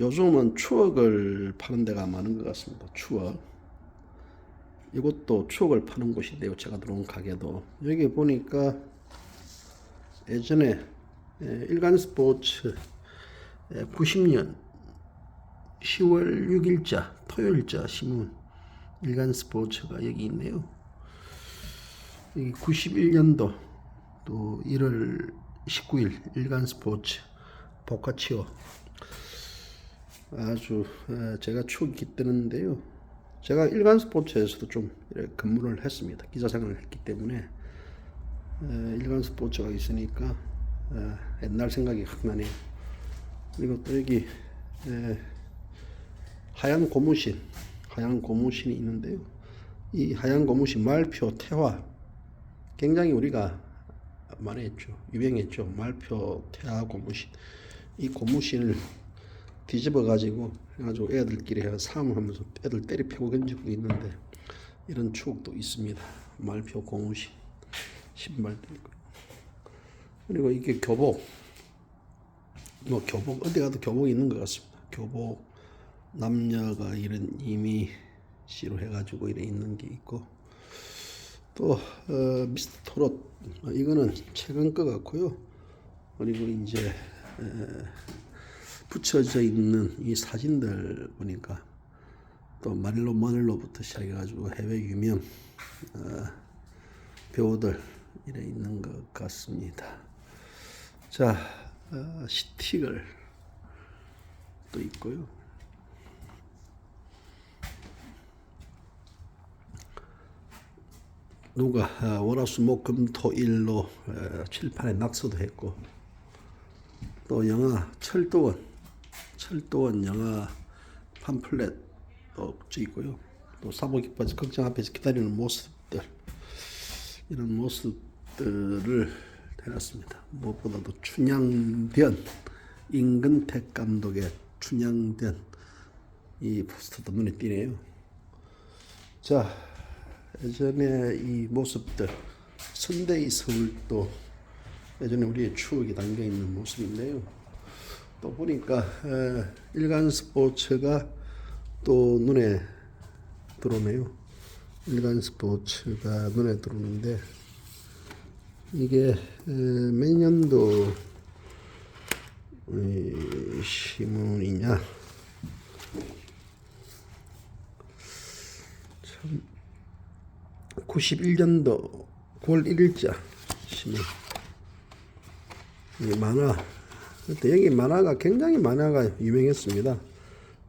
요즘은 추억을 파는 데가 많은 것 같습니다. 추억. 이것도 추억을 파는 곳인데요. 제가 들어온 가게도 여기 보니까 예전에 에, 일간 스포츠 에, 90년 10월 6일자 토요일자 신문 일간 스포츠가 여기 있네요. 여기 91년도 또 1월 19일 일간 스포츠 보카치오 아주 에, 제가 추억이 깃드는데요. 제가 일간 스포츠에서도 좀 근무를 했습니다. 기자 생활을 했기 때문에 에, 일간 스포츠가 있으니까 에, 옛날 생각이 확 나네요. 그리고 또 여기 에, 하얀 고무신, 하얀 고무신이 있는데요. 이 하얀 고무신 말표 태화 굉장히 우리가 많이 했죠. 유행했죠. 말표 태화 고무신. 이 고무신을 뒤집어 가지고 해가지고 애들끼리 해서 싸움하면서 애들 때리 건 적도 있는데 이런 추억도 있습니다. 말표 고무신 신발도 있고 그리고 이게 교복 뭐 교복 어디 가도 교복 있는 것 같습니다. 교복 남녀가 이런 이미 씨로 해가지고 이래 있는 게 있고 또 어, 미스터 토롯 어, 이거는 최근 거 같고요. 그리고 이제 에, 붙여져 있는 이 사진들 보니까 또 마릴로 마늘로부터 시작해가지고 해외 유명 어, 배우들 이래 있는 것 같습니다. 자 어, 스틱을 또 있고요. 누가 어, 월화수목금토일로 어, 칠판에 낙서도 했고 또 영화 철도원 철도원 영화 팜플렛 또 붙여 있고요. 또 사복 입고 극장 앞에서 기다리는 모습들 이런 모습들을 해놨습니다. 무엇보다도 춘향변 임근택 감독의 춘향변 이 포스터도 눈에 띄네요. 자 예전에 이 모습들 선대의 서울도 예전에 우리의 추억이 담겨 있는 모습인데요. 또 보니까 에, 일간 스포츠가 또 눈에 들어오네요. 일간 스포츠가 눈에 들어오는데 이게 에, 몇 년도 이, 신문이냐? 참 91년도 9월 1일자 신문. 이 만화 여기 만화가 굉장히 만화가 유명했습니다.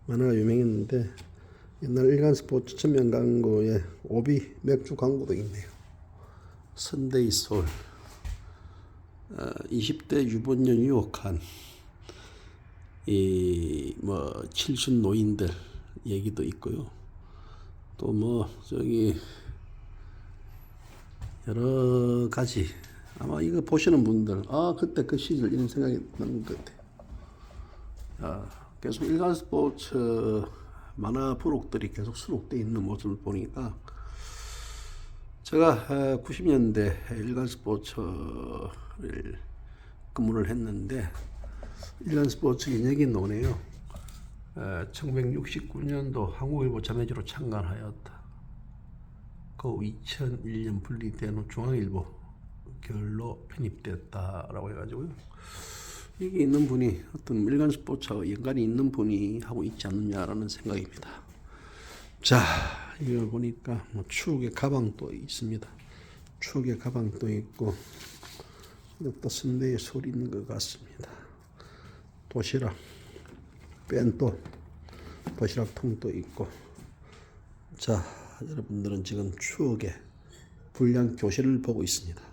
만화가 유명했는데 옛날 일간 스포츠 천면 광고에 오비 맥주 광고도 있네요. 선데이 솔 어, 20대 유본년 유혹한 이뭐 칠순 노인들 얘기도 있고요. 또 뭐 저기 여러 가지 아마 이거 보시는 분들 아 그때 그 시절 이런 생각이 나는 것 같아요. 아, 계속 일간 스포츠 만화 부록들이 계속 수록돼 있는 모습을 보니까 제가 90년대 일간 스포츠를 근무를 했는데 일간 스포츠 인혁이 노네요. 1969년도 한국일보 자매지로 창간하였다. 그 2001년 분리된 후 중앙일보 결로 편입됐다라고 해가지고요. 여기 있는 분이 어떤 일간 스포츠와 연관이 있는 분이 하고 있지 않느냐라는 생각입니다. 자, 이걸 보니까 뭐 추억의 가방도 있습니다. 추억의 가방도 있고 또 선대의 소리 있는 것 같습니다. 도시락, 뺀또 도시락 통도 있고 자, 여러분들은 지금 추억의 불량 교실을 보고 있습니다.